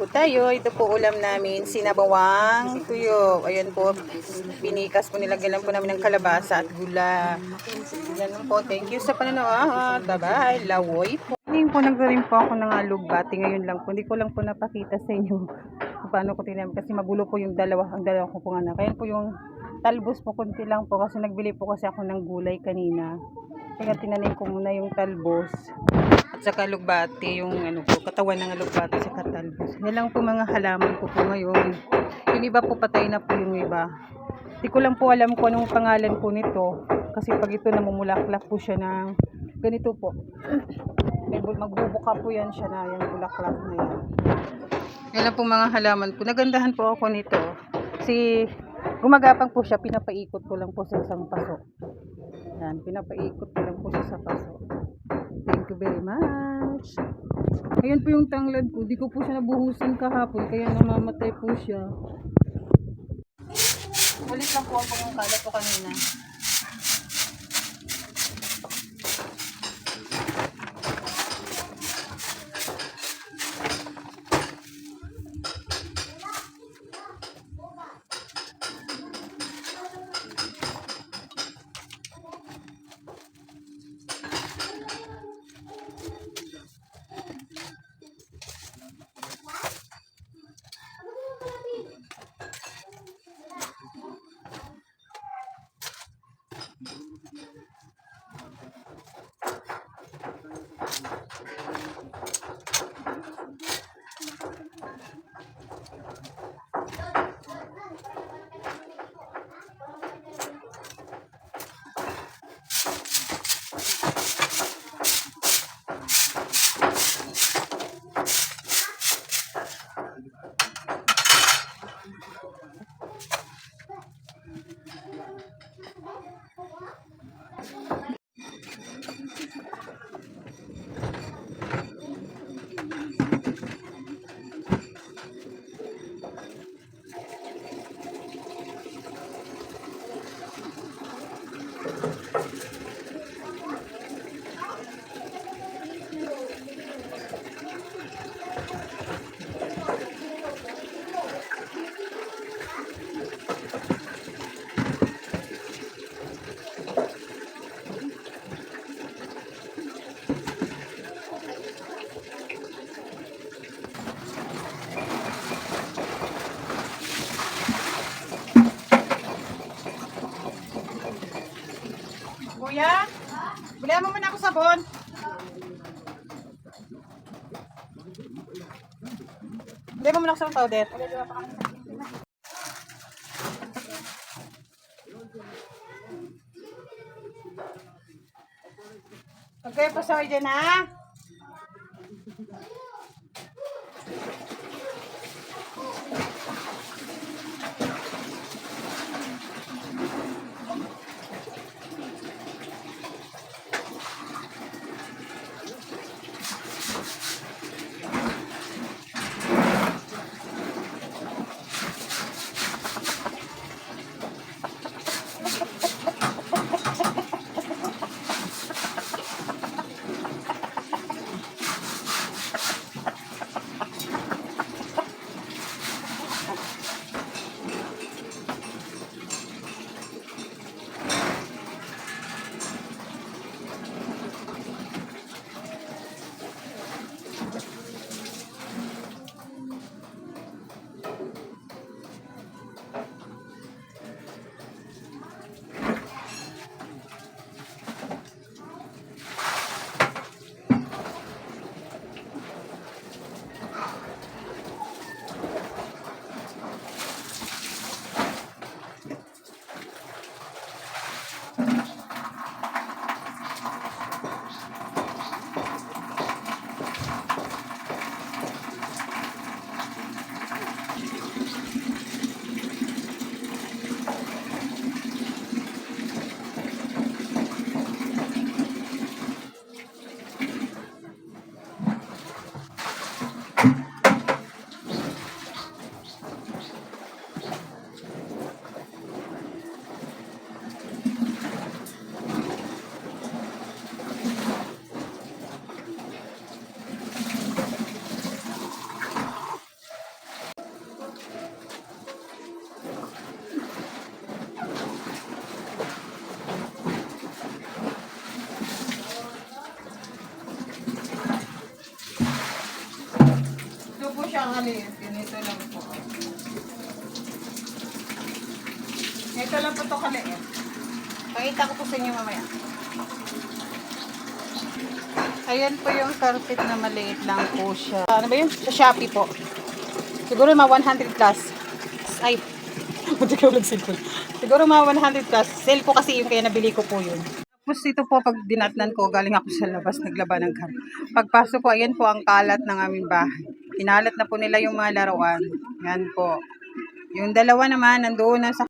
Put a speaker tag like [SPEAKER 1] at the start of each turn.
[SPEAKER 1] po tayo. Ito po ulam namin, sinabawang tuyo. Ayan po, pinikas po nilagyan lang po namin ng kalabasa at gula. Yan po, thank you sa panonood. Bye-bye. Lawoy po. Ngayon po, nagdarin po ako ng alugbati. Ngayon lang po, hindi ko lang po napakita sa inyo kung paano ko tinamin. Kasi magulo po yung dalawa, ang dalawa ko pong anak. Ayan po yung talbos po, kunti lang po. Kasi nagbili po kasi ako ng gulay kanina. Kaya tinanim ko muna yung talbos. At saka alugbati, yung ano po, katawan ng alugbati sa talbos. Yan lang po mga halaman ko po ngayon. Yung iba po patay na po yung iba. Di ko lang po alam kung anong pangalan po nito. Kasi pag ito namumulaklak po siya ng ganito po. May magbubuka po yan siya na yung bulaklak na yan. Yan lang po mga halaman po. Nagandahan po ako nito. Kasi gumagapang po siya, pinapaikot ko lang po sa isang paso. Yan, pinapaikot ko lang po siya sa paso. Very much. Ayan po yung tanglad ko. Di ko po siya nabuhusan kahapon, kaya namamatay po siya. Ulit lang po ang pangungkala po kanina. Kuya, bilhan mo muna ako sabon. Bilhan mo muna ako sabon powder. Kayo pasaway dyan, ha? Maliit. Ganito lang po. Ito lang po ito kaliit. Pakita ko po sa inyo mamaya. Ayan po yung carpet na maliit lang po siya. Ano ba yun? Sa Shopee po. Siguro mga 100 plus. Ay, Buti ko lang cellphone. Siguro mga 100 plus. Sale po kasi yung kaya nabili ko po yun. Tapos ito po, pag dinatnan ko, galing ako sa labas, naglaba ng kar. Pagpasok ko, ayan po ang kalat ng aming bahay. Pinalat na po nila yung mga laruan. Yan po. Yung dalawa naman, nandoon na sa